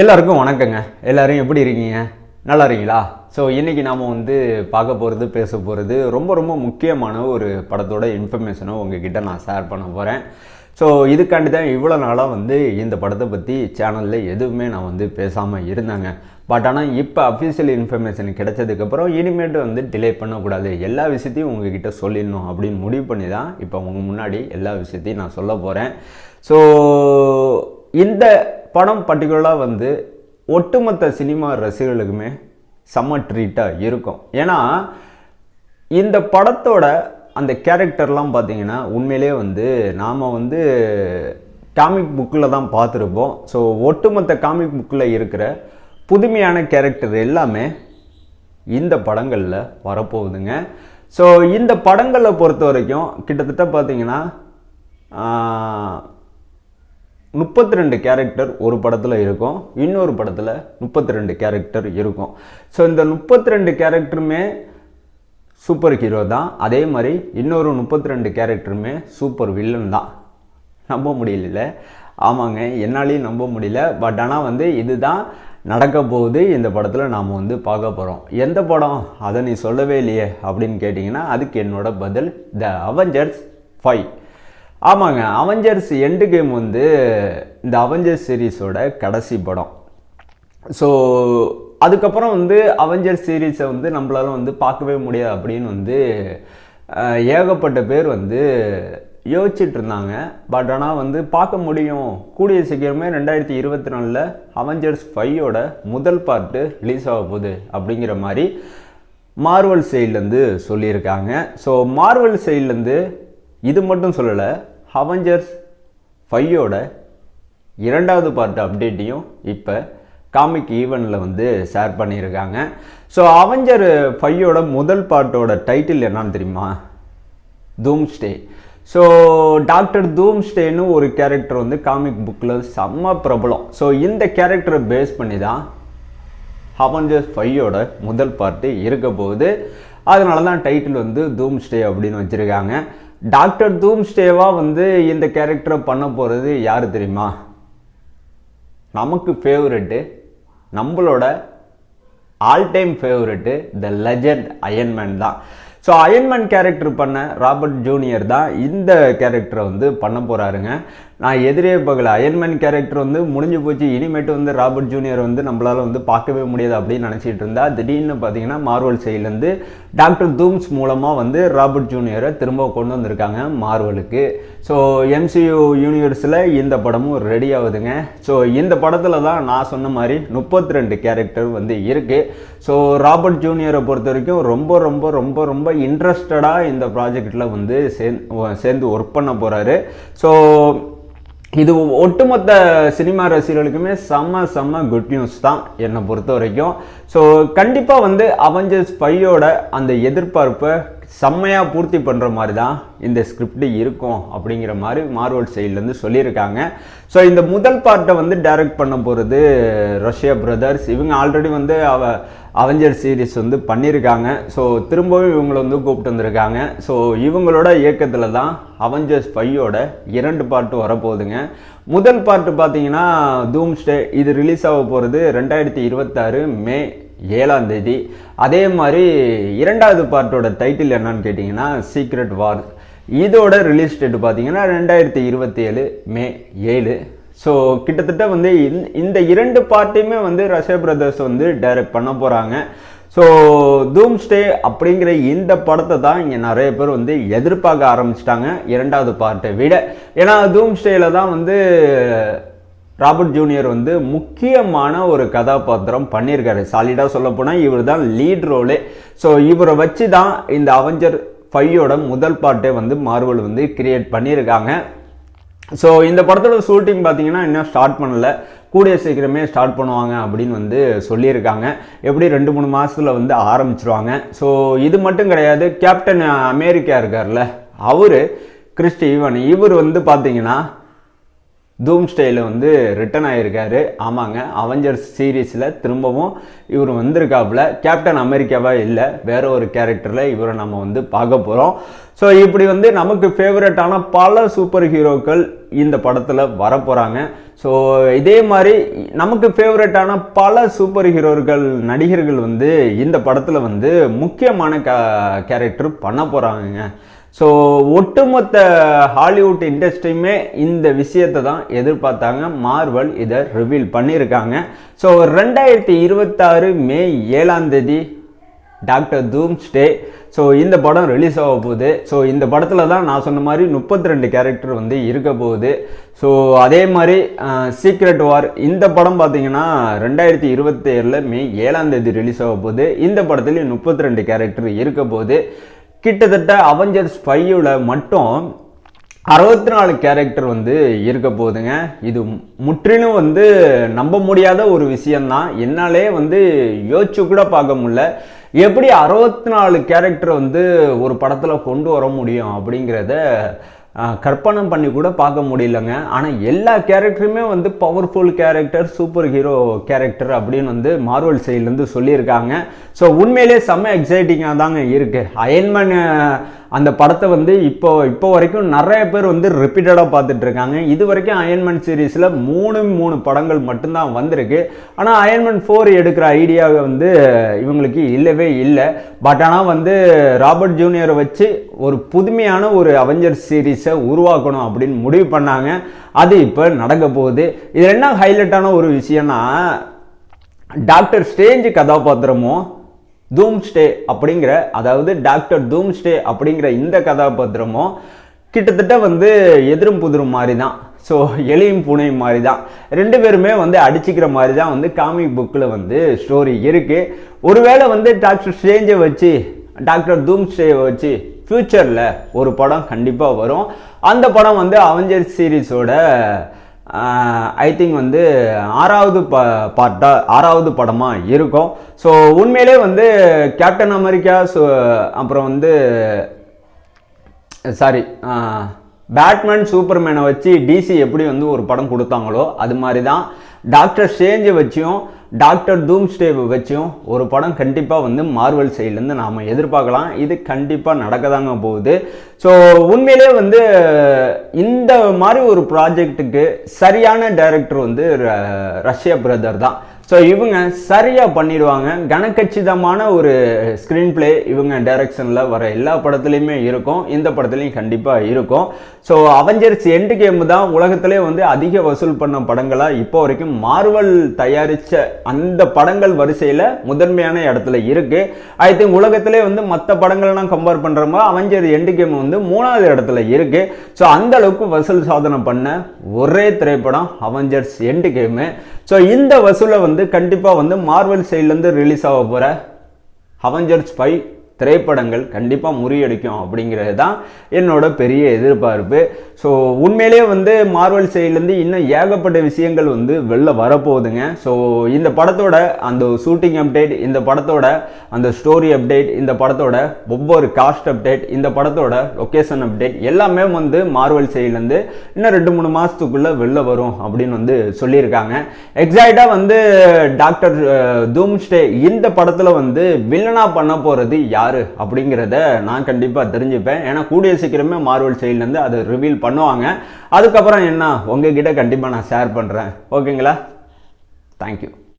எல்லாருக்கும் வணக்கங்க. எல்லோரும் எப்படி இருக்கீங்க? நல்லா இருக்கீங்களா? ஸோ இன்றைக்கி நாம் வந்து பார்க்க போகிறது பேச போகிறது ரொம்ப ரொம்ப முக்கியமான ஒரு படத்தோட இன்ஃபர்மேஷனை உங்ககிட்ட நான் ஷேர் பண்ண போகிறேன் ஸோ இதுக்காண்டி தான் இவ்வளோ நாளாக வந்து இந்த படத்தை பற்றி சேனலில் எதுவுமே நான் வந்து பேசாமல் இருந்தாங்க. பட் ஆனால் இப்போ அஃபிஷியல் இன்ஃபர்மேஷன் கிடைச்சதுக்கப்புறம் இனிமேட்டு வந்து டிலே பண்ணக்கூடாது. எல்லா விஷயத்தையும் உங்ககிட்ட சொல்லிடணும் அப்படின்னு முடிவு பண்ணி தான் இப்போ உங்கள் முன்னாடி எல்லா விஷயத்தையும் நான் சொல்ல போகிறேன் ஸோ இந்த படம் பர்டிகுலராக வந்து ஒட்டுமொத்த சினிமா ரசிகர்களுக்குமே செம்ம ட்ரீட்டாக இருக்கும். ஏன்னா இந்த படத்தோட அந்த கேரக்டர்லாம் பார்த்தீங்கன்னா உண்மையிலே வந்து நாம் வந்து காமிக் புக்கில் தான் பார்த்துருப்போம் ஸோ ஒட்டுமொத்த காமிக் புக்கில் இருக்கிற புதுமையான கேரக்டர் எல்லாமே இந்த படங்களில் வரப்போகுதுங்க. ஸோ இந்த படங்களை பொறுத்த வரைக்கும் கிட்டத்தட்ட பார்த்தீங்கன்னா முப்பத்தி ரெண்டு கேரக்டர் ஒரு படத்தில் இருக்கும். இன்னொரு படத்தில் முப்பத்தி ரெண்டு கேரக்டர் இருக்கும். ஸோ இந்த முப்பத்தி ரெண்டு கேரக்டருமே சூப்பர் ஹீரோ தான். அதே மாதிரி இன்னொரு முப்பத்தி ரெண்டு கேரக்டருமே சூப்பர் வில்லன் தான். நம்ப முடியல. ஆமாங்க என்னாலையும் நம்ப முடியல. பட் ஆனால் வந்து இதுதான் நடக்க போகுது. இந்த படத்தில் நாம் வந்து பார்க்க போகிறோம் எந்த படம்? அதை நீ சொல்லவே இல்லையே அப்படின்னு கேட்டிங்கன்னா அதுக்கு என்னோட பதில் த அவெஞ்சர்ஸ் ஃபைவ் ஆமாங்க அவெஞ்சர்ஸ் எண்டு கேம் வந்து இந்த அவெஞ்சர்ஸ் சீரீஸோட கடைசி படம். ஸோ அதுக்கப்புறம் வந்து அவெஞ்சர் சீரீஸை வந்து நம்மளால வந்து பார்க்கவே முடியாது அப்படின்னு வந்து ஏகப்பட்ட பேர் வந்து யோசிச்சுட்டு இருந்தாங்க. பட் ஆனால் வந்து பார்க்க முடியும். கூடிய சீக்கிரமே ரெண்டாயிரத்தி இருபத்தி நாலில் அவெஞ்சர்ஸ் ஃபைவோட முதல் பார்ட்டு ரிலீஸ் ஆக போகுது அப்படிங்கிற மாதிரி மார்வல் சைட்லேருந்து சொல்லியிருக்காங்க. ஸோ மார்வல் சைட்லேருந்து இது மட்டும் சொல்லலை ஹவஞ்சர்ஸ் ஃபையோட இரண்டாவது பார்ட் அப்டேட்டையும் இப்போ காமிக் ஈவெண்ட்டில் வந்து ஷேர் பண்ணியிருக்காங்க. ஸோ அவஞ்சர் ஃபையோட முதல் பார்ட்டோட டைட்டில் என்னன்னு தெரியுமா? Doomsday so Doctor Doom ஸ்டேன்னு ஒரு கேரக்டர் வந்து காமிக் புக்கில் செம்ம பிரபலம். ஸோ இந்த கேரக்டரை பேஸ் பண்ணி தான் அவெஞ்சர்ஸ் ஃபையோட முதல் பார்ட்டு இருக்க போகுது. அதனால தான் டைட்டில் வந்து தூம் ஸ்டே அப்படின்னு வச்சுருக்காங்க. டாக்டர் தூம் ஸ்டேவாக வந்து இந்த கேரக்டரை பண்ண போகிறது யார் தெரியுமா? நமக்கு ஃபேவரெட்டு நம்மளோட all time favourite the legend Iron Man தான். ஸோ அயன்மேன் கேரக்டர் பண்ண ராபர்ட் ஜூனியர் தான் இந்த கேரக்டரை வந்து பண்ண போகிறாருங்க நான் எதிரே பார்க்கல. அயன்மேன் கேரக்டர் வந்து முடிஞ்சு போச்சு. இனிமேட்டு வந்து ராபர்ட் ஜூனியர் வந்து நம்மளால் வந்து பார்க்கவே முடியாது அப்படின்னு நினச்சிட்டு இருந்தா திடீர்னு பார்த்தீங்கன்னா மார்வல் சைட்லேருந்து டாக்டர் தூம்ஸ் மூலமாக வந்து ராபர்ட் ஜூனியரை திரும்ப கொண்டு வந்திருக்காங்க மார்வலுக்கு ஸோ எம்சியூ யூனிவர்ஸில் இந்த படமும் ரெடி ஆகுதுங்க. ஸோ இந்த படத்தில் தான் நான் சொன்ன மாதிரி முப்பத்தி ரெண்டு கேரக்டர் வந்து இருக்குது ஸோ ராபர்ட் ஜூனியரை பொறுத்த வரைக்கும் ரொம்ப ரொம்ப ரொம்ப ரொம்ப இன்ட்ரெஸ்டடாக இந்த ப்ராஜெக்டில் வந்து சேர்ந்து சேர்ந்து ஒர்க் பண்ண போகிறாரு ஸோ இது ஒட்டுமொத்த சினிமா ரசிகர்களுக்குமே செம்ம செம்ம குட் நியூஸ் தான் என்னை பொறுத்த வரைக்கும் ஸோ கண்டிப்பாக வந்து அவெஞ்சர்ஸ் ஃபையோட அந்த எதிர்பார்ப்பை செம்மையாக பூர்த்தி பண்ணுற மாதிரி தான் இந்த ஸ்கிரிப்ட் இருக்கும் அப்படிங்கிற மாதிரி மார்வல் சைட்லேருந்து சொல்லியிருக்காங்க. ஸோ இந்த முதல் பார்ட்டை வந்து டைரக்ட் பண்ண போகிறது ரஷ்யா பிரதர்ஸ் இவங்க ஆல்ரெடி வந்து அவ அவெஞ்சர் சீரிஸ் வந்து பண்ணியிருக்காங்க. ஸோ திரும்பவும் இவங்களை வந்து கூப்பிட்டு வந்திருக்காங்க. ஸோ இவங்களோட இயக்கத்தில் தான் அவெஞ்சர்ஸ் ஃபையோட இரண்டு பார்ட்டு வரப்போகுதுங்க. முதல் பார்ட்டு பார்த்தீங்கன்னா தூம்ஸ்டே இது ரிலீஸ் ஆக போகிறது ரெண்டாயிரத்தி இருபத்தாறு மே ஏழாம் தேதி. அதே மாதிரி இரண்டாவது பார்ட்டோட டைட்டில் என்னன்னு கேட்டிங்கன்னா சீக்ரெட் வார் இதோட ரிலீஸ் டேட் பார்த்தீங்கன்னா ரெண்டாயிரத்தி இருபத்தி ஏழு மே ஏழு. ஸோ கிட்டத்தட்ட வந்து இந்த- இந்த இரண்டு பார்ட்டையுமே வந்து ரஷ்யா பிரதர்ஸ் வந்து டைரக்ட் பண்ண போகிறாங்க ஸோ தூம் ஸ்டே அப்படிங்கிற இந்த படத்தை தான் இங்கே நிறைய பேர் வந்து எதிர்பார்க்க ஆரம்பிச்சிட்டாங்க இரண்டாவது பார்ட்டை விட. ஏன்னா தூம் தான் வந்து ராபர்ட் ஜூனியர் வந்து முக்கியமான ஒரு கதாபாத்திரம் பண்ணியிருக்காரு. சாலிடாக சொல்ல போனால் இவர் தான் லீட் ரோலே ஸோ இவரை வச்சு தான் இந்த அவெஞ்சர் ஃபையோட முதல் பாட்டை வந்து மார்வல் வந்து கிரியேட் பண்ணியிருக்காங்க. ஸோ இந்த படத்தோட ஷூட்டிங் பார்த்தீங்கன்னா இன்னும் ஸ்டார்ட் பண்ணல. கூடிய சீக்கிரமே ஸ்டார்ட் பண்ணுவாங்க அப்படின்னு வந்து சொல்லியிருக்காங்க. எப்படி ரெண்டு மூணு மாதத்தில் வந்து ஆரம்பிச்சிருவாங்க. ஸோ இது மட்டும் கிடையாது. கேப்டன் அமெரிக்கா இருக்கார்ல அவர் கிறிஸ்டி ஈவன் இவர் வந்து பார்த்தீங்கன்னா தூம் ஸ்டேயில் வந்து ரிட்டர்ன் ஆகியிருக்காரு ஆமாங்க. அவெஞ்சர்ஸ் சீரீஸில் திரும்பவும் இவர் வந்திருக்காப்புல. கேப்டன் அமெரிக்காவாக இல்லை. வேற ஒரு கேரக்டரில் இவரை நம்ம வந்து பார்க்க போகிறோம் ஸோ இப்படி வந்து நமக்கு ஃபேவரட்டான பல சூப்பர் ஹீரோக்கள் இந்த படத்தில் வரப்போகிறாங்க ஸோ இதே மாதிரி நமக்கு ஃபேவரட்டான பல சூப்பர் ஹீரோர்கள் நடிகர்கள் வந்து இந்த படத்தில் வந்து முக்கியமான க கேரக்டர் பண்ண போகிறாங்க ஸோ ஒட்டுமொத்த ஹாலிவுட் இண்டஸ்ட்ரியுமே இந்த விஷயத்தை தான் எதிர்பார்த்தாங்க. மார்வல் இதை ரிவீல் பண்ணியிருக்காங்க. ஸோ ரெண்டாயிரத்தி இருபத்தாறு மே ஏழாம் தேதி டாக்டர் தூம் ஸ்டே ஸோ இந்த படம் ரிலீஸ் ஆக போகுது. ஸோ இந்த படத்தில் தான் நான் சொன்ன மாதிரி முப்பத்தி ரெண்டு கேரக்டர் வந்து இருக்க போகுது. ஸோ அதே மாதிரி சீக்ரெட் வார் இந்த படம் பார்த்தீங்கன்னா ரெண்டாயிரத்தி இருபத்தேழில் மே ஏழாம் தேதி ரிலீஸ் ஆக போகுது. இந்த படத்துலேயும் முப்பத்தி ரெண்டு கேரக்டர் இருக்க போகுது. கிட்டத்தட்ட அவெஞ்சர்ஸ் ஃபைவ்ல மட்டும் அறுபத்தி நாலு கேரக்டர் வந்து இருக்க போகுதுங்க. இது முற்றிலும் வந்து நம்ப முடியாத ஒரு விஷயம்தான். என்னாலே வந்து யோசிச்சு கூட பார்க்க முடியல. எப்படி அறுபத்தி நாலு கேரக்டர் வந்து ஒரு படத்தில் கொண்டு வர முடியும் அப்படிங்கிறத கற்பனை பண்ணி கூட பார்க்க முடியலங்க. ஆனால் எல்லா கேரக்டருமே வந்து powerful character super hero character அப்படின்னு வந்து மார்வல் சைட்லேருந்து சொல்லியிருக்காங்க. ஸோ உண்மையிலே செம்ம எக்ஸைட்டிங்காக தாங்க இருக்குது அயன்மேன் அந்த படத்தை வந்து இப்போ இப்போ வரைக்கும் நிறைய பேர் வந்து ரிப்பீட்டடாக பார்த்துட்டு இருக்காங்க இது வரைக்கும் அயன்மேன் சீரீஸில் மூணு மூணு படங்கள் மட்டும்தான் வந்திருக்கு. ஆனால் அயன்மேன் ஃபோர் எடுக்கிற ஐடியாவை வந்து இவங்களுக்கு இல்லவே இல்லை. பட் ஆனால் வந்து ராபர்ட் ஜூனியரை வச்சு ஒரு புதுமையான ஒரு அவெஞ்சர் சீரீஸை உருவாக்கணும் அப்படின்னு முடிவு பண்ணாங்க. அது இப்போ நடக்க போகுது. இது என்ன ஹைலைட்டான ஒரு விஷயம்னா டாக்டர் ஸ்டேஞ்சு கதாபாத்திரமும் தூம் ஸ்டே அப்படிங்கிற அதாவது டாக்டர் தூம் ஸ்டே அப்படிங்கிற இந்த கதாபாத்திரமும் கிட்டத்தட்ட வந்து எதிரும் புதிரும் மாதிரி தான் ஸோ எலியும் பூனையும் மாதிரி தான் ரெண்டு பேருமே வந்து அடிச்சுக்கிற மாதிரி தான் வந்து காமிக் புக்கில் வந்து ஸ்டோரி இருக்குது ஒருவேளை வந்து டாக்டர் ஸ்டேஞ்சை வச்சு டாக்டர் தூம் ஸ்டேயை வச்சு ஃப்யூச்சரில் ஒரு படம் கண்டிப்பாக வரும். அந்த படம் வந்து அவெஞ்சர் சீரீஸோட ஐ திங்க் வந்து ஆறாவது ப பார்ட்டாக ஆறாவது படமாக இருக்கும். ஸோ உண்மையிலே வந்து கேப்டன் அமெரிக்கா ஸோ அப்புறம் வந்து சாரி பேட்மேன் சூப்பர்மேனை வச்சு டிசி எப்படி வந்து ஒரு படம் கொடுத்தாங்களோ அது மாதிரி தான் டாக்டர் ஸ்டேஞ்சை வச்சும் டாக்டர் தூம்ஸ்டேவை வச்சும் ஒரு படம் கண்டிப்பாக வந்து மார்வல் சைட்லேருந்து நாம் எதிர்பார்க்கலாம். இது கண்டிப்பாக நடக்க தாங்க போகுது. ஸோ உண்மையிலே வந்து இந்த மாதிரி ஒரு ப்ராஜெக்ட்டுக்கு சரியான டைரக்டர் வந்து ர- ரஷ்யா பிரதர் தான். ஸோ இவங்க சரியாக பண்ணிடுவாங்க. கனக்கச்சிதமான ஒரு ஸ்க்ரீன் ப்ளே இவங்க டைரக்ஷனில் வர எல்லா படத்துலையுமே இருக்கும். இந்த படத்துலையும் கண்டிப்பாக இருக்கும். ஸோ அவெஞ்சர்ஸ் எண்டு கேம் தான் உலகத்திலே வந்து அதிக வசூல் பண்ண படங்களாக இப்போ வரைக்கும் மார்வல் தயாரித்த அந்த படங்கள் வரிசையில் முதன்மையான இடத்துல இருக்குது ஐ திங்க் உலகத்திலே வந்து மற்ற படங்கள்லாம் கம்பேர் பண்ணுறப்போ அவெஞ்சர் எண்டு கேம் வந்து மூணாவது இடத்துல இருக்குது ஸோ அந்த அளவுக்கு வசூல் சாதனை பண்ண ஒரே திரைப்படம் அவெஞ்சர்ஸ் எண்டு கேமு ஸோ இந்த வசூலை வந்து கண்டிப்பாக வந்து மார்வல் சைட்லேருந்து ரிலீஸ் ஆக போகிற அவெஞ்சர்ஸ் ஃபைவ் திரைப்படங்கள் கண்டிப்பாக முறியடிக்கும் அப்படிங்கிறது தான் என்னோட பெரிய எதிர்பார்ப்பு. ஸோ உண்மையிலேயே வந்து மார்வல் சைட்லேருந்து இன்னும் ஏகப்பட்ட விஷயங்கள் வந்து வெளில வரப்போகுதுங்க. ஸோ இந்த படத்தோட அந்த ஷூட்டிங் அப்டேட் இந்த படத்தோட அந்த ஸ்டோரி அப்டேட் இந்த படத்தோட ஒவ்வொரு காஸ்ட் அப்டேட் இந்த படத்தோட லொக்கேஷன் அப்டேட் எல்லாமே வந்து மார்வல் சைட்லேருந்து இன்னும் ரெண்டு மூணு மாதத்துக்குள்ளே வெளில வரும் அப்படின்னு வந்து சொல்லியிருக்காங்க. எக்ஸாக்டாக வந்து டாக்டர் தூம்ஸ்டே இந்த படத்தில் வந்து வில்லனாக பண்ண போகிறது யார்? யார் அப்படிங்கிறத நான் கண்டிப்பாக தெரிஞ்சுப்பேன். ஏன்னா கூடிய சீக்கிரமே மார்வல் சைட்லேருந்து அதை ரிவீல் பண்ணுவாங்க. அதுக்கப்புறம் என்ன? உங்ககிட்ட கண்டிப்பாக நான் ஷேர் பண்ணுறேன் ஓகேங்களா? தேங்க்யூ